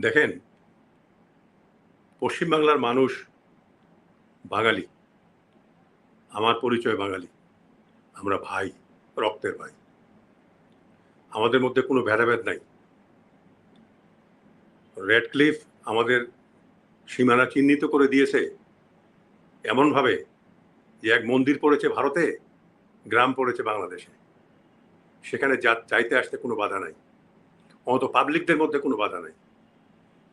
দেখেন, পশ্চিমবাংলার মানুষ বাঙালি। আমার পরিচয় বাঙালি। আমরা ভাই, রক্তের ভাই। আমাদের মধ্যে কোনো ভেদাভেদ নাই। রেড ক্লিফ আমাদের সীমানা চিহ্নিত করে দিয়েছে এমনভাবে যে এক মন্দির পড়েছে ভারতে, গ্রাম পড়েছে বাংলাদেশে। সেখানে যা চাইতে আসতে কোনো বাধা নাই। অত পাবলিকদের মধ্যে কোনো বাধা নাই।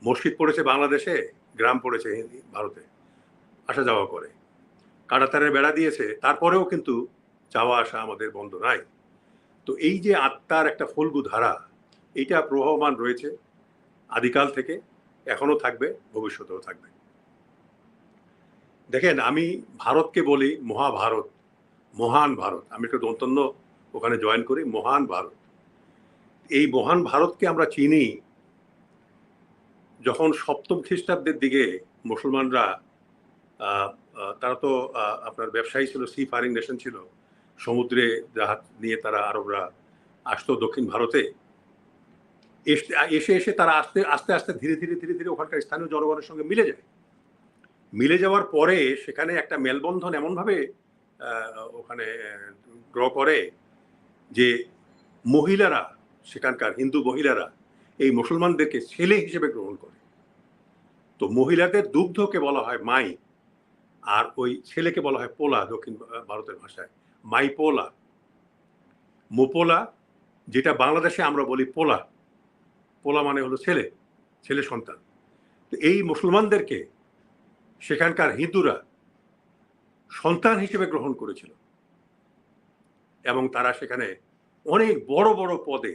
মসজিদ পড়েছে বাংলাদেশে, গ্রাম পড়েছে ভারতে, আসা যাওয়া করে। কাটাতারের বেড়া দিয়েছে, তারপরেও কিন্তু যাওয়া আসা আমাদের বন্ধ নাই। তো এই যে আত্মার একটা ফলগু ধারা এইটা প্রবাহমান রয়েছে আদিকাল থেকে এখনও থাকবে, ভবিষ্যতেও থাকবে। দেখেন, আমি ভারতকে বলি মহাভারত, মহান ভারত। আমি একটু দন্তন্য ওখানে জয়েন করি, মহান ভারত। এই মহান ভারতকে আমরা চিনি যখন সপ্তম খ্রিস্টাব্দের দিকে মুসলমানরা তারা তো আপনার ব্যবসায়ী ছিল, সি ফারিং নেশন ছিল, সমুদ্রে জাহাজ নিয়ে তারা আরবরা আসতো দক্ষিণ ভারতে। এসে এসে তারা আস্তে আস্তে আস্তে ধীরে ধীরে ধীরে ধীরে ওখানকার স্থানীয় জনগণের সঙ্গে মিলে যায়। মিলে যাওয়ার পরে সেখানে একটা মেলবন্ধন এমনভাবে ওখানে ড্র করে যে মহিলারা, সেখানকার হিন্দু মহিলারা এই মুসলমানদেরকে ছেলে হিসেবে গ্রহণ করে। তো মহিলাদের দুগ্ধকে বলা হয় মাই, আর ওই ছেলেকে বলা হয় পোলা দক্ষিণ ভারতের ভাষায়। মাই পোলা। মোপোলা যেটা বাংলাদেশে আমরা বলি পোলা। পোলা মানে হলো ছেলে ছেলে সন্তান। তো এই মুসলমানদেরকে সেখানকার হিন্দুরা সন্তান হিসেবে গ্রহণ করেছিল। এবং তারা সেখানে অনেক বড় বড় পদে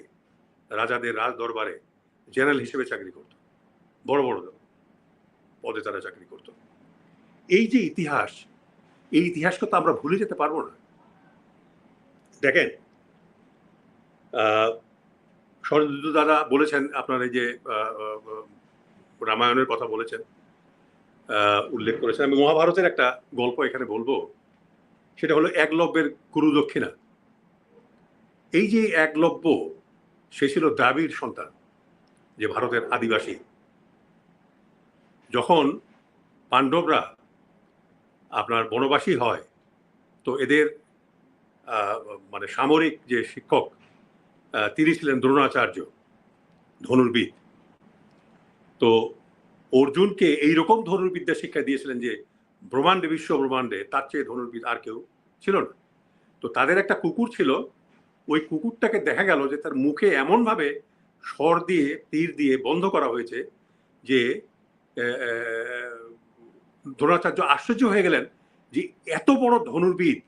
রাজাদের রাজ দরবারে জেনারেল হিসেবে চাকরি করত। বড় বড় পদে তারা চাকরি করত। এই যে ইতিহাস এই ইতিহাসকে তো আমরা ভুলে যেতে পারব না। দেখেন আহ, দাদা বলেছেন আপনার এই যে রামায়ণের কথা বলেছেন উল্লেখ করেছেন। আমি মহাভারতের একটা গল্প এখানে বলব। সেটা হলো একলব্যের গুরু দক্ষিণা এই যে একলব্য সে ছিল দ্রাবিড় সন্তান যে ভারতের আদিবাসী। যখন পাণ্ডবরা আপনার বনবাসী হয়, তো এদের মানে সামরিক যে শিক্ষক তিনি ছিলেন দ্রোণাচার্য, ধনুর্বিদ। তো অর্জুনকে এই রকম ধনুর্বিদ্যা শিক্ষা দিয়েছিলেন যে ব্রহ্মাণ্ডে বিশ্ব ব্রহ্মাণ্ডে তার চেয়ে ধনুর্বিদ আর কেউ ছিল না। তো তাদের একটা কুকুর ছিল, ওই কুকুরটাকে দেখা গেল যে তার মুখে এমনভাবে স্বর দিয়ে, তীর দিয়ে বন্ধ করা হয়েছে যে দ্রোণাচার্য আশ্চর্য হয়ে গেলেন যে এত বড় ধনুর্বিদ।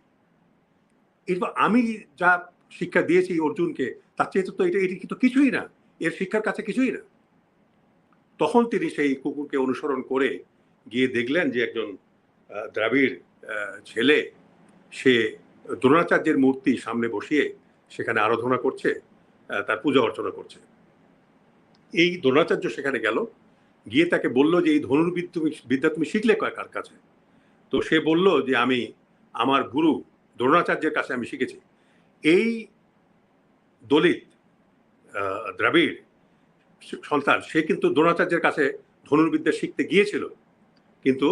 এরপর আমি যা শিক্ষা দিয়েছি অর্জুনকে, তার চেয়ে তো এটা, এটি কিন্তু কিছুই না। এর শিক্ষার কাছে কিছুই না। তখন তিনি সেই কুকুরকে অনুসরণ করে গিয়ে দেখলেন যে একজন দ্রাবিড় ছেলে, সে দ্রোণাচার্যের মূর্তি সামনে বসিয়ে সেখানে আরাধনা করছে তার পূজা অর্চনা করছে। এই দ্রোণাচার্য সেখানে গেল গিয়ে তাকে বলল যে, এই ধনুর্বিদ তুমি বিদ্যা তুমি শিখলে কয় কার কাছে? তো সে বলল যে, আমি, আমার গুরু দ্রোণাচার্যের কাছে আমি শিখেছি। এই দলিত দ্রাবিড় সন্তান, সে কিন্তু দ্রোণাচার্যের কাছে ধনুর্বিদ্যা শিখতে গিয়েছিল। কিন্তু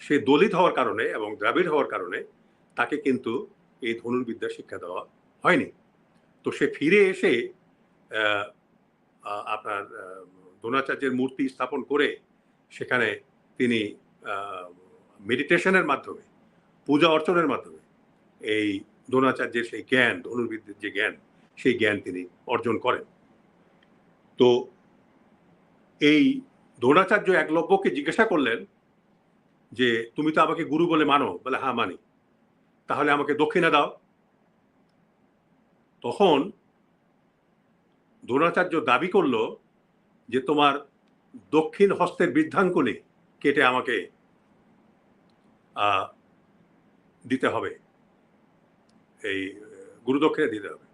সে দলিত হওয়ার কারণে এবং দ্রাবিড় হওয়ার কারণে তাকে কিন্তু এই ধনুর্বিদ্যা শিক্ষা দেওয়া হয়নি। তো সে ফিরে এসে আপনার দ্রোণাচার্যের মূর্তি স্থাপন করে সেখানে তিনি মেডিটেশনের মাধ্যমে, পূজা অর্চনের মাধ্যমে এই দ্রোণাচার্যের সেই জ্ঞান, ধনুর্বিদ্যের যে জ্ঞান, সেই জ্ঞান তিনি অর্জন করেন। তো এই দ্রোণাচার্য একলব্যকে জিজ্ঞাসা করলেন যে, তুমি তো আমাকে গুরু বলে মানো? বলে হ্যাঁ মানি। তাহলে আমাকে দক্ষিণা দাও। তখন দ্রোণাচার্য দাবি করল যে তোমার দক্ষিণ হস্তের বৃদ্ধাঙ্গুলি কেটে আমাকে দিতে হবে। এই, গুরুদক্ষিণে দিতে হবে।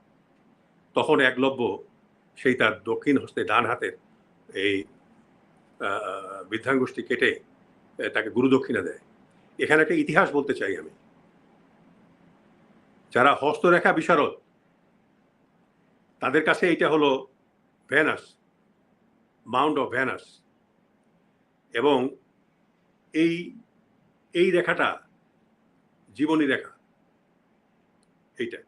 তখন একলব্য সেই তার দক্ষিণ হস্তে ডান হাতের এই বৃদ্ধাঙ্গুষ্টি কেটে তাকে গুরুদক্ষিণা দেয়। এখানে একটা ইতিহাস বলতে চাই আমি। যারা হস্তরেখা বিশারদ, তাদের কাছে এটা হলো ভেনাস। মাউন্ট অফ ভ্যানাস এবং এই এই রেখাটা জীবনী রেখা। এইটা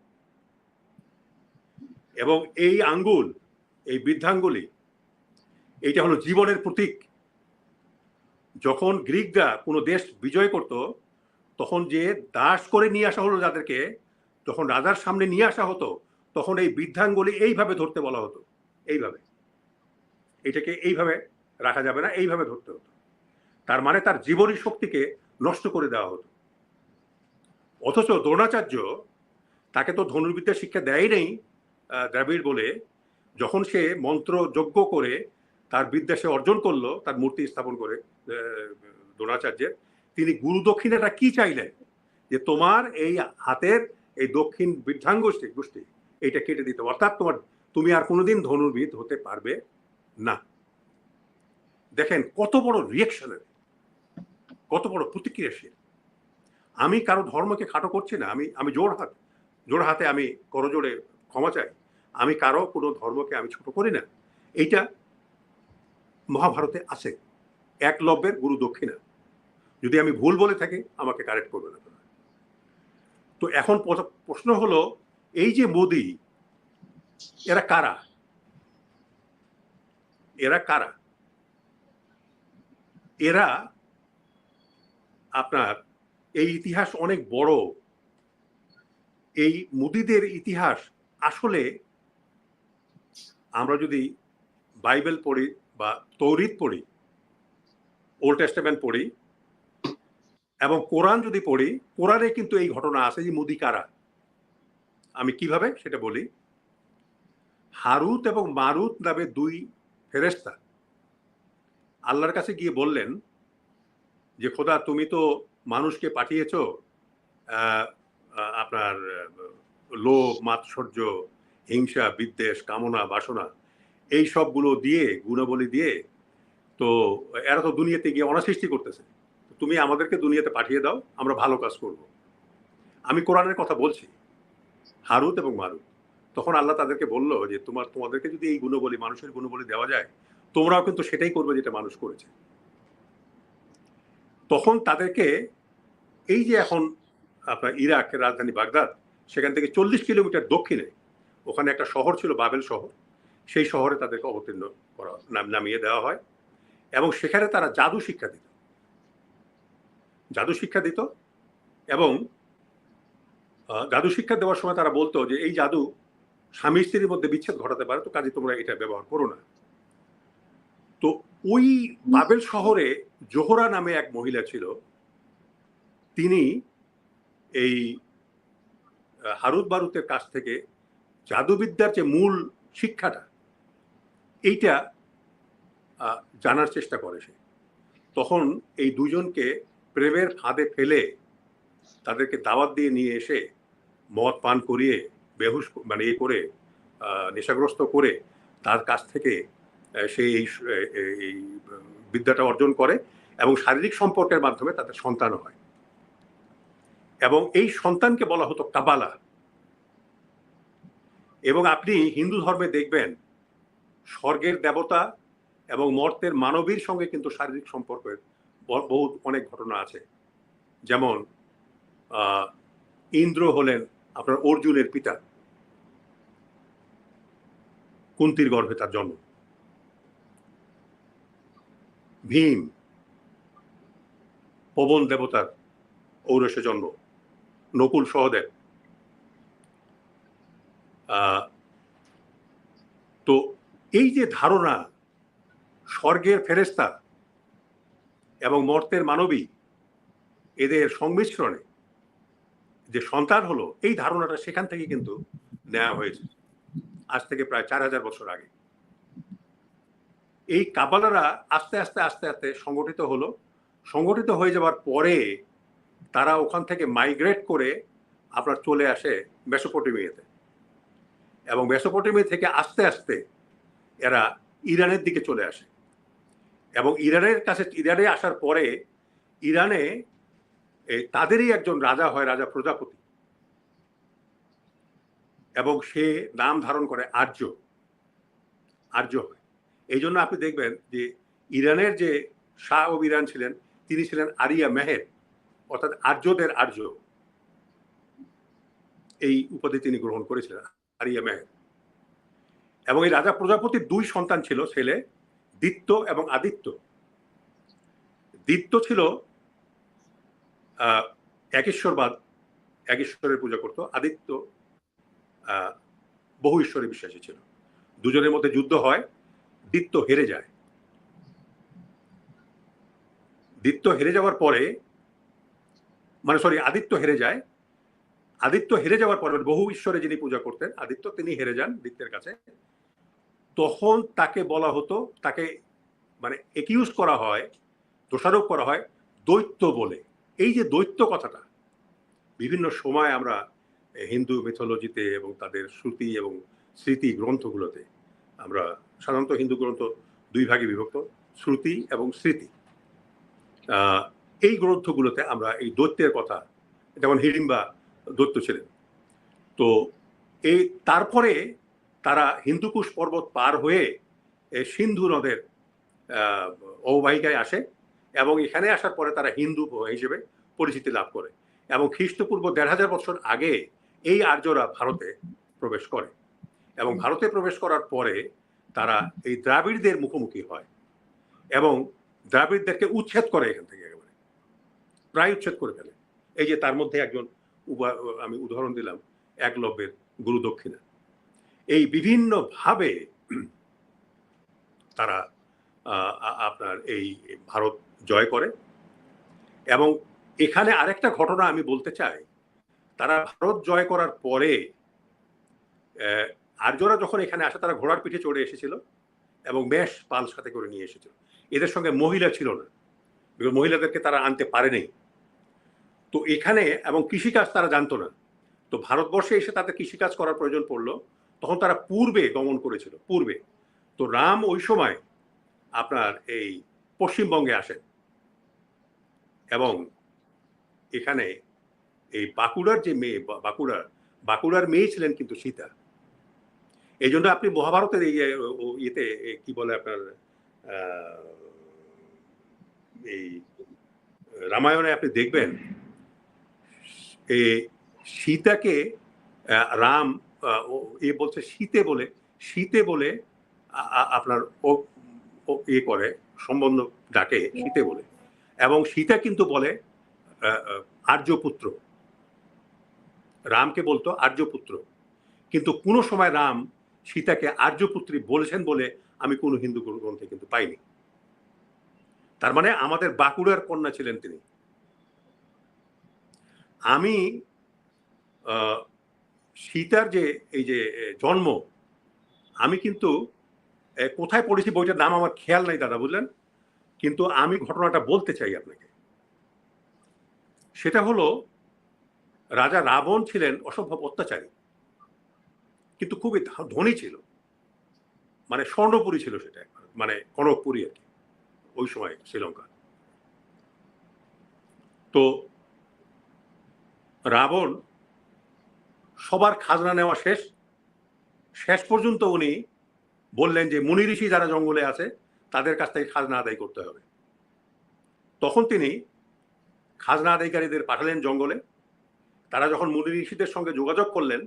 এবং এই আঙ্গুল, এই বৃদ্ধাঙ্গুলি, এইটা হলো জীবনের প্রতীক। যখন গ্রিকরা কোনো দেশ বিজয় করত, তখন যে দাস করে নিয়ে আসা হলো যাদেরকে, যখন রাজার সামনে নিয়ে আসা হতো, তখন এই বৃদ্ধাঙ্গুলি এইভাবে ধরতে বলা হতো। এইভাবে। এটাকে এইভাবে রাখা যাবে না, এইভাবে ধরতে হতো। তার মানে তার জীবনী শক্তিকে নষ্ট করে দেওয়া হতো। অথচ দ্রোণাচার্য তাকে তো ধনুর্বিদ্যা শিক্ষা দেয় নেই দ্রাবিড় বলে। যখন সে মন্ত্র যজ্ঞ করে তার বিদ্যা সে অর্জন করল, তার মূর্তি স্থাপন করে দ্রোণাচার্যের, তিনি গুরু দক্ষিণাটা কি চাইলেন? যে তোমার এই হাতের এই দক্ষিণ বৃদ্ধাঙ্গুষ্ঠী গোষ্ঠী এইটা কেটে দিতে অর্থাৎ তোমার, তুমি আর কোনোদিন ধনুর্বিদ হতে পারবে না। দেখেন কত বড় রিয়েকশনের কত বড় প্রতিক্রিয়াশীল আমি কারও ধর্মকে খাটো করছি না, আমি আমি জোর হাত, জোর হাতে আমি করজোড়ে ক্ষমা চাই, আমি কারও কোনো ধর্মকে আমি ছোট করি না। এইটা মহাভারতে আছে। একলব্যের গুরু দক্ষিণা। যদি আমি ভুল বলে থাকি, আমাকে কারেক্ট করবে না তো এখন প্রশ্ন হলো, এই যে মোদি, এরা কারা? এরা কারা? এরা আপনার এই ইতিহাস অনেক বড়। এই মুদিদের ইতিহাস আসলে আমরা যদি বাইবেল পড়ি বা তৌরিত পড়ি, ওল্ড টেস্টামেন্ট পড়ি, এবং কোরআন যদি পড়ি, কোরআনে কিন্তু এই ঘটনা আছে যে মুদি কারা? আমি কীভাবে সেটা বলি? হারুত এবং মারুত নামে দুই ফেরেস্তা আল্লাহর কাছে গিয়ে বললেন যে, খোদা, তুমি তো মানুষকে পাঠিয়েছ আপনার লোভ, মাৎসর্য, হিংসা, বিদ্বেষ, কামনা, বাসনা, এই সবগুলো দিয়ে, গুণাবলী দিয়ে তো এরা তো দুনিয়াতে গিয়ে অনাসৃষ্টি করতেছে। তুমি আমাদেরকে দুনিয়াতে পাঠিয়ে দাও, আমরা ভালো কাজ করব। আমি কোরআনের কথা বলছি হারুত এবং মারুত তখন আল্লাহ তাদেরকে বলল যে, তোমার, তোমাদেরকে যদি এই গুণবলী, মানুষের গুণবলী দেওয়া যায়, তোমরাও কিন্তু সেটাই করবে যেটা মানুষ করেছে। তখন তাদেরকে এই যে এখন আপনার ইরাকের রাজধানী বাগদাদ, সেখান থেকে চল্লিশ কিলোমিটার দক্ষিণে ওখানে একটা শহর ছিল, বাবেল শহর। সেই শহরে তাদেরকে অবতীর্ণ করা নামিয়ে দেওয়া হয় এবং সেখানে তারা জাদু শিক্ষা দিত। জাদু শিক্ষা দিত এবং জাদু শিক্ষা দেওয়ার সময় তারা বলতো যে, এই জাদু স্বামী স্ত্রীর মধ্যে বিচ্ছেদ ঘটাতে পারে, তো কাজে তোমরা এটা ব্যবহার করো না। তো ওই বাবেল শহরে জোহরা নামে এক মহিলা ছিল, তিনি এই হারুদ বারুতের কাছ থেকে জাদুবিদ্যার যে মূল শিক্ষাটা, এইটা জানার চেষ্টা করে সে। তখন এই দুজনকে প্রেমের ফাঁদে ফেলে তাদেরকে দাওয়াত দিয়ে নিয়ে এসে মদ পান করিয়ে বেহুশ মানে এ করে নেশাগ্রস্ত করে তার কাছ থেকে সেই, এই বিদ্যাটা অর্জন করে এবং শারীরিক সম্পর্কের মাধ্যমে তাদের সন্তান হয়। এবং এই সন্তানকে বলা হতো কাবালা। এবং আপনি হিন্দু ধর্মে দেখবেন, স্বর্গের দেবতা এবং মর্তের মানবীর সঙ্গে কিন্তু শারীরিক সম্পর্কের বহু অনেক ঘটনা আছে। যেমন ইন্দ্র হলেন আপনার অর্জুনের পিতা। কুন্তির গর্ভে তার জন্ম। ভীম, পবন দেবতার ঔরসে জন্ম। নকুল সহদেব। তো এই যে ধারণা, স্বর্গের ফেরেস্তা এবং মর্তের মানবী এদের সংমিশ্রণে যে সন্তান হলো, এই ধারণাটা সেখান থেকে কিন্তু নেওয়া হয়েছে। আজ থেকে প্রায় চার হাজার বছর আগে। এই কাবালারা আস্তে আস্তে আস্তে আস্তে সংগঠিত হলো। সংগঠিত হয়ে যাওয়ার পরে তারা ওখান থেকে মাইগ্রেট করে আপনার চলে আসে মেসোপটেমিয়াতে। এবং মেসোপটেমিয়া থেকে আস্তে আস্তে এরা ইরানের দিকে চলে আসে। এবং ইরানের কাছে, ইরানে আসার পরে ইরানে তাদেরই একজন রাজা হয়, রাজা প্রজাপতি। এবং সে নাম ধারণ করে আর্য। আর্য হয় এই জন্য আপনি দেখবেন যে ইরানের যে শাহ ও ইরান ছিলেন, তিনি ছিলেন আরিয়া মেহের, অর্থাৎ আর্যদের আর্য। এই উপাধি তিনি গ্রহণ করেছিলেন, আরিয়া মেহের। এবং এই রাজা প্রজাপতির দুই সন্তান ছিল, ছেলে দিত্য এবং আদিত্য। দিত্য ছিল একেশ্বরবাদ এক ঈশ্বরের পূজা করত, আদিত্য বহু ঈশ্বরে বিশ্বাসী ছিল। দুজনের মধ্যে যুদ্ধ হয় দিত্য হেরে যায়। দিত্য হেরে যাওয়ার পরে মানে সরি আদিত্য হেরে যায়। আদিত্য হেরে যাওয়ার পরে মানে বহু ঈশ্বরে যিনি পূজা করতেন, আদিত্য তিনি হেরে যান দিত্যের কাছে। তখন তাকে বলা হতো, তাকে মানে একিউজ করা হয়, দোষারোপ করা হয়, দৈত্য বলে। এই যে দৈত্য কথাটা, বিভিন্ন সময় আমরা হিন্দু মিথোলজিতে এবং তাদের শ্রুতি এবং স্মৃতি গ্রন্থগুলোতে আমরা সাধারণত হিন্দু গ্রন্থ দুই ভাগে বিভক্ত, শ্রুতি এবং স্মৃতি। এই গ্রন্থগুলোতে আমরা এই দৈত্যের কথা, যেমন হিড়িম্বা দৈত্য ছিলেন। তো এই তারপরে তারা হিন্দুকুশ পর্বত পার হয়ে সিন্ধু নদের অববাহিকায় আসে এবং এখানে আসার পরে তারা হিন্দু হিসেবে পরিচিতি লাভ করে এবং খ্রিস্টপূর্ব দেড় হাজার বছর আগে এই আর্যরা ভারতে প্রবেশ করে এবং ভারতে প্রবেশ করার পরে তারা এই দ্রাবিড়দের মুখোমুখি হয় এবং দ্রাবিড়দেরকে উচ্ছেদ করে এখান থেকে একেবারে। প্রায় উচ্ছেদ করে ফেলে। এই যে তার মধ্যে একজন আমি উদাহরণ দিলাম, একলব্যের গুরু দক্ষিণা। এই বিভিন্নভাবে তারা আপনার এই ভারত জয় করে এবং এখানে আরেকটা ঘটনা আমি বলতে চাই। তারা ভারত জয় করার পরে আর্যরা যখন এখানে আসে, তারা ঘোড়ার পিঠে চড়ে এসেছিল এবং মেষ পাল সাথে করে নিয়ে এসেছিল। এদের সঙ্গে মহিলা ছিল না। মহিলাদেরকে তারা আনতে পারেনি। তো এখানে এবং কৃষিকাজ তারা জানতো না। তো ভারতবর্ষে এসে তাদের কৃষিকাজ করার প্রয়োজন পড়ল। তখন তারা পূর্বে গমন করেছিল, পূর্বে। তো রাম ওই সময় আপনার এই পশ্চিমবঙ্গে আসেন এবং এখানে এই বাঁকুড়ার যে মেয়ে বাঁকুড়ার বাঁকুড়ার মেয়ে ছিলেন কিন্তু সীতা। এই জন্য আপনি মহাভারতের এই ইয়েতে কি বলে আপনার এই রামায়ণে আপনি দেখবেন সীতাকে রাম এ বলছে শীতে বলে শীতে বলে আপনার ও ইয়ে করে, সম্বন্ধ ডাকে শীতে বলে। এবং সীতা কিন্তু বলে আর্যপুত্র। রামকে বলতো আর্যপুত্র কিন্তু কোনো সময় রাম সীতাকে আর্যপুত্রী বলেছেন বলে আমি কোনো হিন্দু গ্রন্থে কিন্তু পাইনি। তার মানে আমাদের বাঁকুড়ার কন্যা ছিলেন তিনি। আমি সীতার যে, এই যে জন্ম, আমি কিন্তু কোথায় পড়েছি বইটার নাম আমার খেয়াল নাই দাদা, বুঝলেন? কিন্তু আমি ঘটনাটা বলতে চাই আপনাকে। সেটা হলো রাজা রাবণ ছিলেন অসম্ভব অত্যাচারী। কিন্তু খুবই ধনী ছিল। মানে স্বর্ণপুরী ছিল সেটা মানে কনকপুরী আর কি, ওই সময় শ্রীলঙ্কা তো রাবণ সবার খাজনা নেওয়া শেষ। শেষ পর্যন্ত উনি বললেন যে মুনি ঋষি যারা জঙ্গলে আছে, তাদের কাছ থেকে খাজনা আদায় করতে হবে। তখন তিনি খাজনা আদায়কারীদের পাঠালেন জঙ্গলে। তারা যখন মুনি ঋষিদের সঙ্গে যোগাযোগ করলেন,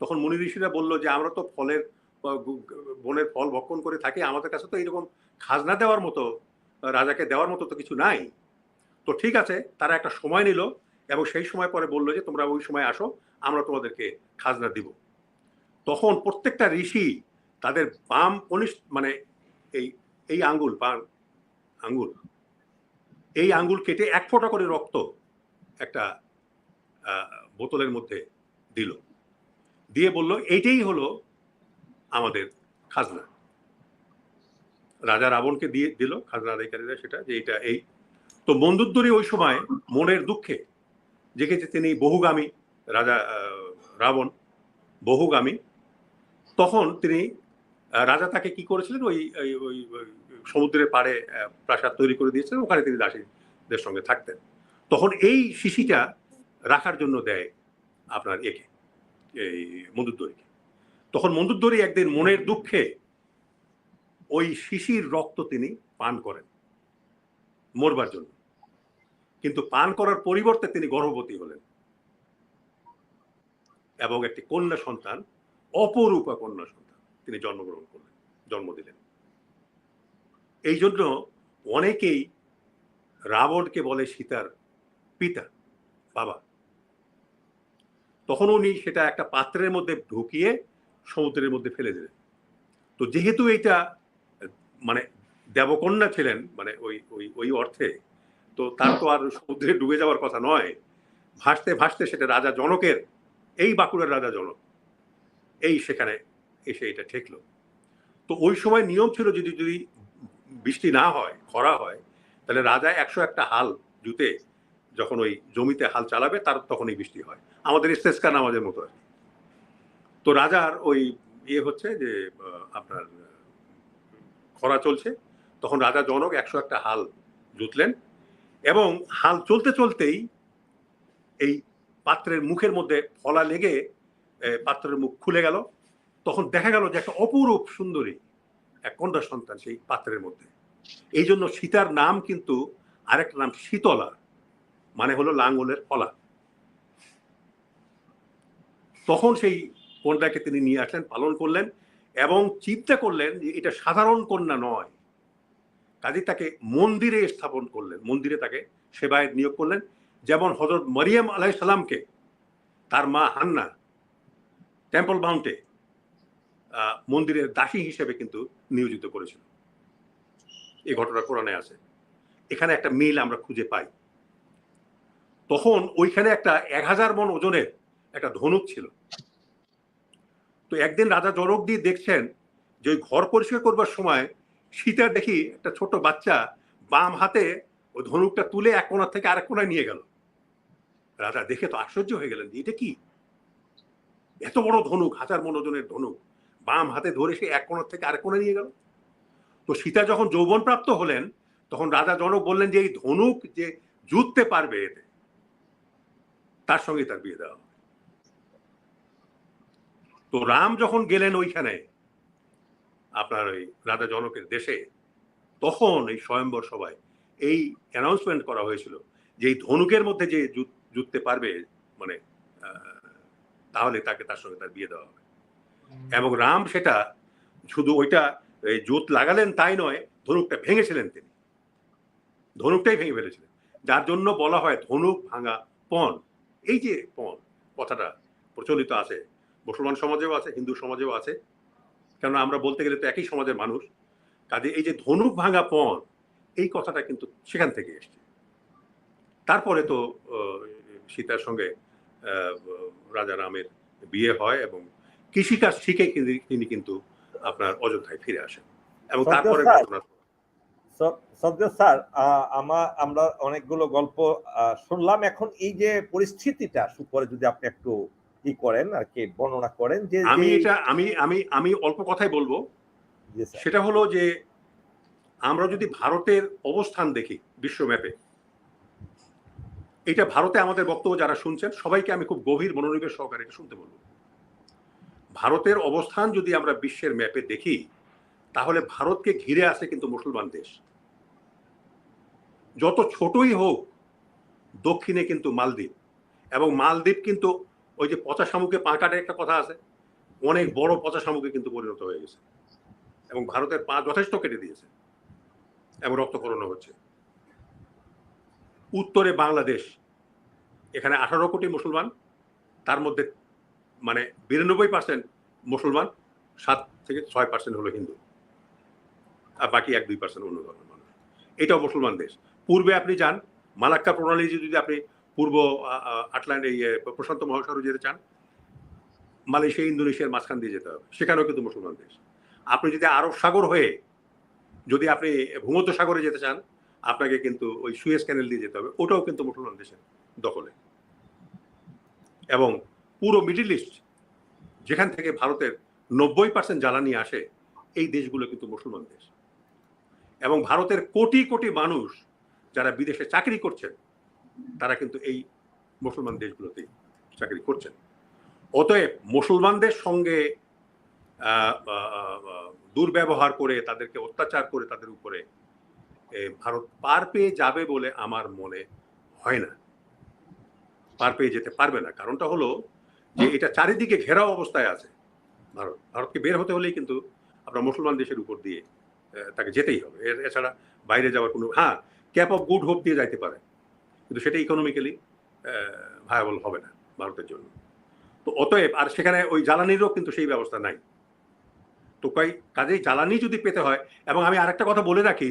তখন মুনি ঋষিরা বলল যে, আমরা তো ফলের বনের ফল ভক্ষণ করে থাকি, আমাদের কাছে তো এরকম খাজনা দেওয়ার মতো রাজাকে দেওয়ার মতো তো কিছু নাই। তো ঠিক আছে, তারা একটা সময় নিল এবং সেই সময় পরে বলল যে, তোমরা ওই সময় আসো, আমরা তোমাদেরকে খাজনা দিব। তখন প্রত্যেকটা ঋষি তাদের বাম কনিষ্ঠ মানে এই এই আঙ্গুল, বাম আঙ্গুল, এই আঙ্গুল কেটে এক ফোঁটা করে রক্ত একটা বোতলের মধ্যে দিল। দিয়ে বলল, এইটাই হলো আমাদের খাজনা। রাজা রাবণকে দিয়ে দিল, খাজনা আদায়কারীরা সেটা যে এটা এই। তো বন্ধুদ্দরী ওই সময় মনের দুঃখে দেখেছে তিনি বহুগামী রাজা রাবণ, বহুগামী। তখন তিনি রাজা তাকে কি করেছিলেন? ওই ওই- সমুদ্রের পাড়ে প্রাসাদ তৈরি করে দিয়েছিলেন। ওখানে তিনি দাসীদের সঙ্গে থাকতেন। তখন এই শিশিটা রাখার জন্য দেয় আপনার একে, এই মন্দুদ্দরীকে তখন মন্দুদ্দরী একদিন মনের দুঃখে ওই শিশির রক্ত তিনি পান করেন মরবার জন্য। কিন্তু পান করার পরিবর্তে তিনি গর্ভবতী হলেন। এবং একটি কন্যা সন্তান, অপরূপা কন্যা সন্তান তিনি জন্মগ্রহণ করলেন, জন্ম দিলেন। এই জন্য অনেকেই রাবণকে বলে সীতার পিতা, বাবা তখন উনি সেটা একটা পাত্রের মধ্যে ঢুকিয়ে সমুদ্রের মধ্যে ফেলে দিলেন। তো যেহেতু এটা মানে দেবকন্যা ছিলেন মানে ওই ওই ওই অর্থে, তো তার তো আর সমুদ্রে ডুবে যাওয়ার কথা নয়। ভাসতে ভাসতে সেটা রাজা জনকের, এই বাঁকুড়ার রাজা জনক, এই সেখানে এসে এটা ঠেকলো। তো ওই সময় নিয়ম ছিল যদি যদি বৃষ্টি না হয়, খরা হয়, তাহলে রাজা একশো একটা হাল, জুতে যখন ওই জমিতে হাল চালাবে, তার তখনই বৃষ্টি হয়। আমাদের ইস্তেস্কা নামাজের মতো আর তো রাজার ওই ইয়ে হচ্ছে যে আপনার, খরা চলছে, তখন রাজা জনক একশো একটা হাল জুতলেন এবং হাল চলতে চলতেই এই পাত্রের মুখের মধ্যে ফলা লেগে পাত্রের মুখ খুলে গেল। তখন দেখা গেল যে একটা অপরূপ সুন্দরী, এক কন্যা সন্তান সেই পাত্রের মধ্যে। এই জন্য সীতার নাম কিন্তু আরেকটা নাম শীতলা। মানে হলো লাঙ্গলের ফলা তখন সেই কন্যাকে তিনি নিয়ে আসলেন, পালন করলেন এবং চিন্তা করলেন যে এটা সাধারণ কন্যা নয়। কাজে তাকে মন্দিরে স্থাপন করলেন, মন্দিরে তাকে সেবায় নিয়োগ করলেন। যেমন হজরত মরিয়াম আলাহ সালামকে, তার মা হান্না, টেম্পল মাউন্টে মন্দিরের দাসী হিসেবে কিন্তু নিয়োজিত করেছিল। এই ঘটনা কোরআনে আছে। এখানে একটা মিল আমরা খুঁজে পাই। তখন ওইখানে একটা এক হাজার মন ওজনের একটা ধনুক ছিল। তো একদিন রাজা জনক দিয়ে দেখছেন যে ওই ঘর পরিষ্কার করবার সময় সীতা দেখি একটা ছোট বাচ্চা বাম হাতে ওই ধনুকটা তুলে এক কোণা থেকে আরেক কোনায় নিয়ে গেল। রাজা দেখে তো আশ্চর্য হয়ে গেলেন এটা কি? এত বড় ধনুক, হাজার মন ওজনের ধনুক, বাম হাতে ধরে সে এক কোণা থেকে আরেক কোণে নিয়ে গেল। তো সীতা যখন যৌবন প্রাপ্ত হলেন, তখন রাজা জনক বললেন যে এই ধনুক যে জুততে পারবে এতে তার সঙ্গে তার বিয়ে দেওয়া হবে। তো রাম যখন গেলেন ওইখানে আপনার ওই রাজা জনকের দেশে তখন এই স্বয়ম্বর সভায় এই অ্যানাউন্সমেন্ট করা হয়েছিল যে এই ধনুকের মধ্যে যে জুততে পারবে মানে আহ, তাহলে তাকে তার সঙ্গে তার বিয়ে দেওয়া হবে। এবং রাম সেটা শুধু ওইটা জোত লাগালেন তাই নয় ধনুকটা ভেঙেছিলেন তিনি। ধনুকটাই ভেঙে ফেলেছিলেন। যার জন্য বলা হয় ধনুক ভাঙা পণ। এই যে পণ কথাটা প্রচলিত আছে মুসলমান সমাজেও আছে হিন্দু সমাজেও আছে কেননা আমরা বলতে গেলে তো একই সমাজের মানুষ কাজে এই যে ধনুক ভাঙা পণ এই কথাটা কিন্তু সেখান থেকে এসছে তারপরে তো সীতার সঙ্গে আহ, রাজা রামের বিয়ে হয় এবং কৃষিকাজ শিখে তিনি কিন্তু আপনার অযোধ্যায় ফিরে আসেন এবং তারপরে। ঘটনা সদ্য স্যার আহ, আমা আমরা অনেকগুলো গল্প শুনলাম। এখন এই যে পরিস্থিতিটা সুপরে যদি আপনি একটু ই করেন আর কি বর্ণনা করেন যে আমি এটা আমি আমি আমি অল্প কথাই বলব। সেটা হলো যে আমরা যদি ভারতের অবস্থান দেখি বিশ্ব ম্যাপে এটা ভারতে আমাদের বক্তব্য যারা শুনছেন সবাইকে আমি খুব গভীর মনোনিবেশ সহকারে শুনতে বলব। ভারতের অবস্থান যদি আমরা বিশ্বের ম্যাপে দেখি তাহলে ভারতকে ঘিরে আছে কিন্তু মুসলমান দেশ। যত ছোটই হোক, দক্ষিণে কিন্তু মালদ্বীপ। এবং মালদ্বীপ কিন্তু ওই যে পচা শামুকে পা কাটে একটা কথা আছে, অনেক বড় পচা শামুকে কিন্তু পরিণত হয়ে গেছে। এবং ভারতের পা যথেষ্ট কেটে দিয়েছে। এবং রক্তকরণ হচ্ছে। উত্তরে বাংলাদেশ, এখানে আঠারো কোটি মুসলমান, তার মধ্যে মানে বিরানব্বই পার্সেন্ট মুসলমান, সাত থেকে ছয় পার্সেন্ট হলো হিন্দু। আর বাকি এক দুই পার্সেন্ট অন্য ধর্মের মানুষ। এটাও মুসলমান দেশ। পূর্বে আপনি যান, মালাক্কা প্রণালী যদি আপনি পূর্ব আটলান্ট এই প্রশান্ত মহাসাগর যেতে চান, মালয়েশিয়া, ইন্দোনেশিয়ার মাঝখান দিয়ে যেতে হবে। সেখানেও কিন্তু মুসলমান দেশ। আপনি যদি আরব সাগর হয়ে, যদি আপনি ভূমধ্য সাগরে যেতে চান, আপনাকে কিন্তু ওই সুয়েজ ক্যানেল দিয়ে যেতে হবে। ওটাও কিন্তু মুসলমান দেশের দখলে। এবং পুরো মিডিল ইস্ট, যেখান থেকে ভারতের নব্বই পার্সেন্ট জ্বালানি আসে, এই দেশগুলো কিন্তু মুসলমান দেশ। এবং ভারতের কোটি কোটি মানুষ যারা বিদেশে চাকরি করছেন, তারা কিন্তু এই মুসলমান দেশগুলোতেই চাকরি করছেন। অতএব মুসলমানদের সঙ্গে দুর্ব্যবহার করে, তাদেরকে অত্যাচার করে, তাদের উপরে ভারত পার পেয়ে যাবে বলে আমার মনে হয় না। পার পেয়ে যেতে পারবে না। কারণটা হলো যে এটা চারিদিকে ঘেরাও অবস্থায় আছে ভারত। ভারতকে বের হতে হলেই কিন্তু আপনার মুসলমান দেশের উপর দিয়ে তাকে যেতেই হবে। এছাড়া বাইরে যাওয়ার কোনো হ্যাঁ ক্যাপ অফ গুড হোপ দিয়ে যাইতে পারে। কিন্তু সেটা ইকোনমিক্যালি ভায়াবল হবে না ভারতের জন্য। তো অতএব, আর সেখানে ওই জ্বালানিরও কিন্তু সেই ব্যবস্থা নাই। তো কই কাজেই জ্বালানি যদি পেতে হয়, এবং আমি আরেকটা কথা বলে রাখি,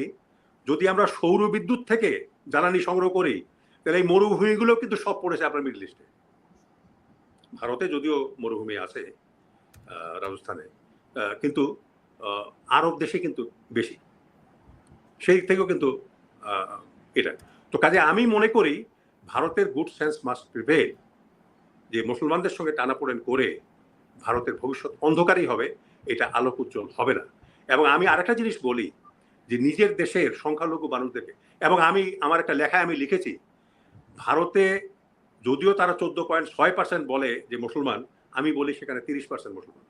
যদি আমরা সৌর বিদ্যুৎ থেকে জ্বালানি সংগ্রহ করি, তাহলে এই মরুভূমিগুলো কিন্তু সব পড়েছে আপনার মিডল ইস্টে ভারতে যদিও মরুভূমি আছে রাজস্থানে কিন্তু আরব দেশে কিন্তু বেশি। সেই থেকেও কিন্তু এটা। তো কাজে আমি মনে করি ভারতের গুড সেন্স মাস্ট প্রিভেল যে মুসলমানদের সঙ্গে টানাপোড়েন করে ভারতের ভবিষ্যৎ অন্ধকারই হবে, এটা আলোক উজ্জ্বল হবে না। এবং আমি আরেকটা জিনিস বলি, যে নিজের দেশের সংখ্যালঘু মানুষদেরকে, এবং আমি, আমার একটা লেখায় আমি লিখেছি, ভারতে যদিও তারা চোদ্দ পয়েন্ট ছয় পার্সেন্ট বলে যে মুসলমান, আমি বলি সেখানে তিরিশ পার্সেন্ট মুসলমান।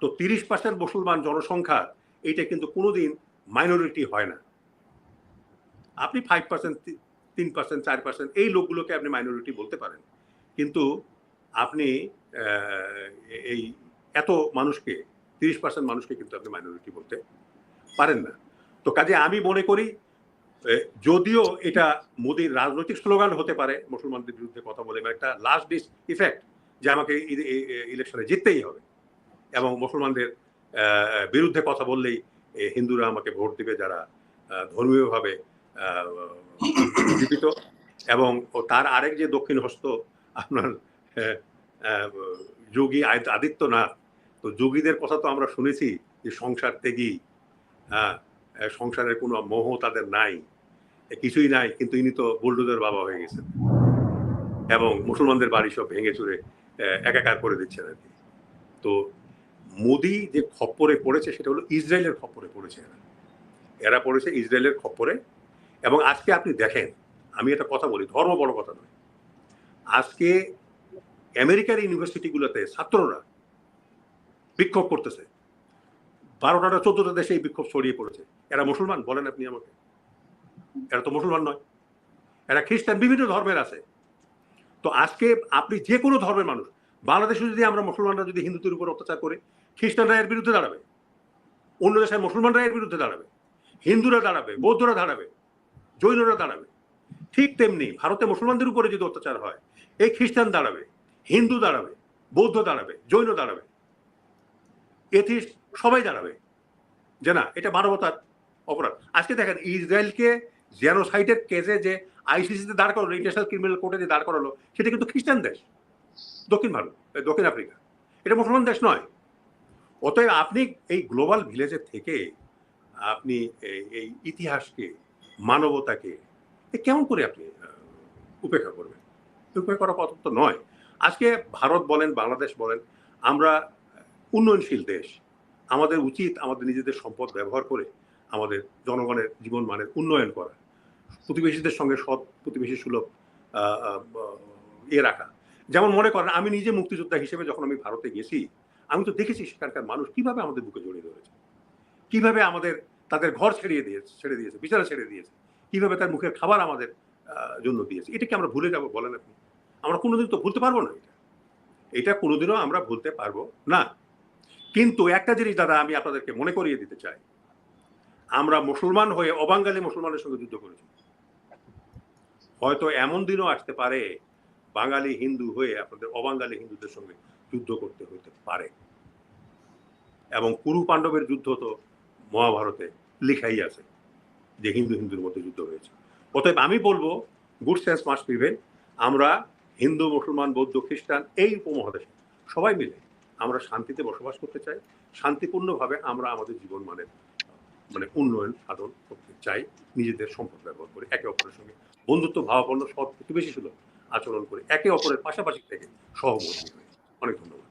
তো তিরিশ পার্সেন্ট মুসলমান জনসংখ্যা, এইটা কিন্তু কোনোদিন মাইনরিটি হয় না। আপনি ফাইভ পার্সেন্ট তিন পার্সেন্ট চার পার্সেন্ট এই লোকগুলোকে আপনি মাইনরিটি বলতে পারেন। কিন্তু আপনি এই এত মানুষকে, তিরিশ পার্সেন্ট মানুষকে কিন্তু আপনি মাইনরিটি বলতে পারেন না। তো কাজে আমি মনে করি যদিও এটা মোদির রাজনৈতিক স্লোগান হতে পারে, মুসলমানদের বিরুদ্ধে কথা বলে বা একটা লাস্ট ডিস ইফেক্ট যে আমাকে ইলেকশনে জিততেই হবে। এবং মুসলমানদের বিরুদ্ধে কথা বললেই হিন্দুরা আমাকে ভোট দিবে যারা ধর্মীয়ভাবে জীবিত। এবং তার আরেক যে দক্ষিণ হস্ত আপনার যোগী আদিত্য- আদিত্যনাথ, তো যোগীদের কথা তো আমরা শুনেছি যে সংসার ত্যাগী হ্যাঁ সংসারের কোনো মোহ তাদের নাই কিছুই নাই, কিন্তু ইনি তো বুলডোজের বাবা হয়ে গেছেন। এবং মুসলমানদের বাড়ি সব ভেঙে চুরে একাকার করে দিচ্ছেন আর কি। তো মোদি যে খপ্পরে পড়েছে সেটা হলো ইসরায়েলের খপ্পরে পড়েছে এরা। এরা পড়েছে ইসরায়েলের খপ্পরে। এবং আজকে আপনি দেখেন, আমি একটা কথা বলি, ধর্ম বড় কথা নয়। আজকে আমেরিকার ইউনিভার্সিটিগুলোতে ছাত্ররা বিক্ষোভ করতেছে। বারোটা চোদ্দটা দেশে এই বিক্ষোভ ছড়িয়ে পড়েছে। এরা মুসলমান? বলেন আপনি আমাকে। এরা তো মুসলমান নয়। এরা খ্রিস্টান, বিভিন্ন ধর্মের আছে। তো আজকে আপনি যে কোনো ধর্মের মানুষ, বাংলাদেশে যদি আমরা মুসলমানরা যদি হিন্দুদের উপর অত্যাচার করে খ্রিস্টানরা এর বিরুদ্ধে দাঁড়াবে। অন্য দেশের মুসলমানরা এর বিরুদ্ধে দাঁড়াবে। হিন্দুরা দাঁড়াবে, বৌদ্ধরা দাঁড়াবে, জৈনরা দাঁড়াবে। ঠিক তেমনি ভারতে মুসলমানদের উপরে যদি অত্যাচার হয়, এই খ্রিস্টান দাঁড়াবে, হিন্দু দাঁড়াবে, বৌদ্ধ দাঁড়াবে, জৈন দাঁড়াবে। এথিস্ট সবাই দাঁড়াবে। যে না, এটা মানবতার অপরাধ। আজকে দেখেন, ইসরায়েলকে জেনোসাইটের কেসে যে আইসিসিতে দাঁড় করালো, ইন্টারন্যাশনাল ক্রিমিনাল কোর্টে যে দাঁড় করালো, সেটা কিন্তু খ্রিস্টান দেশ। দক্ষিণ ভারত, দক্ষিণ আফ্রিকা। এটা মুসলমান দেশ নয়। অতএব আপনি এই গ্লোবাল ভিলেজের থেকে আপনি এই- ইতিহাসকে, মানবতাকে কেমন করে আপনি উপেক্ষা করবেন? উপেক্ষা করা তো নয়। আজকে ভারত বলেন, বাংলাদেশ বলেন, আমরা উন্নয়নশীল দেশ। আমাদের উচিত আমাদের নিজেদের সম্পদ ব্যবহার করে আমাদের জনগণের জীবন মানের উন্নয়ন করা। প্রতিবেশীদের সঙ্গে সৎ, প্রতিবেশী সুলভ ইয়ে রাখা। যেমন মনে করেন, আমি নিজে মুক্তিযোদ্ধা হিসেবে যখন আমি ভারতে গেছি আমি তো দেখেছি সেখানকার মানুষ কীভাবে আমাদের বুকে জড়িয়ে ধরেছে। কীভাবে আমাদের, তাদের ঘর ছেড়িয়ে দিয়েছে ছেড়ে দিয়েছে, বিচারা ছেড়ে দিয়েছে। কীভাবে তার মুখের খাবার আমাদের জন্য দিয়েছে। এটা কি আমরা ভুলে যাব বলেন আপনি? আমরা কোনোদিন তো ভুলতে পারব না এটা। এটা কোনোদিনও আমরা ভুলতে পারব না। কিন্তু একটা জিনিস দাদা, আমি আপনাদেরকে মনে করিয়ে দিতে চাই। আমরা মুসলমান হয়ে অবাঙ্গালী মুসলমানের সঙ্গে যুদ্ধ করেছি। হয়তো এমন দিনও আসতে পারে বাঙালি হিন্দু হয়ে, আপনাদের অবাঙ্গালী হিন্দুদের সঙ্গে যুদ্ধ করতে হইতে পারে। এবং কুরু পাণ্ডবের যুদ্ধ তো মহাভারতে লেখাই আছে যে হিন্দু হিন্দুর মধ্যে যুদ্ধ হয়েছে। অতএব আমি বলব গুড সেন্স মাস প্রিভেন্ট আমরা হিন্দু, মুসলমান, বৌদ্ধ, খ্রিস্টান এই উপমহাদেশে সবাই মিলে আমরা শান্তিতে বসবাস করতে চাই। শান্তিপূর্ণভাবে আমরা আমাদের জীবন মানের মানে উন্নয়ন সাধন করতে চাই। নিজেদের সম্পদ ব্যবহার করে একে অপরের সঙ্গে বন্ধুত্ব, ভাবাপন্ন, সৎ প্রতিবেশী সুলভ আচরণ করে একে অপরের পাশাপাশি থেকে সহমর্মী হয়ে অনেক ধন্যবাদ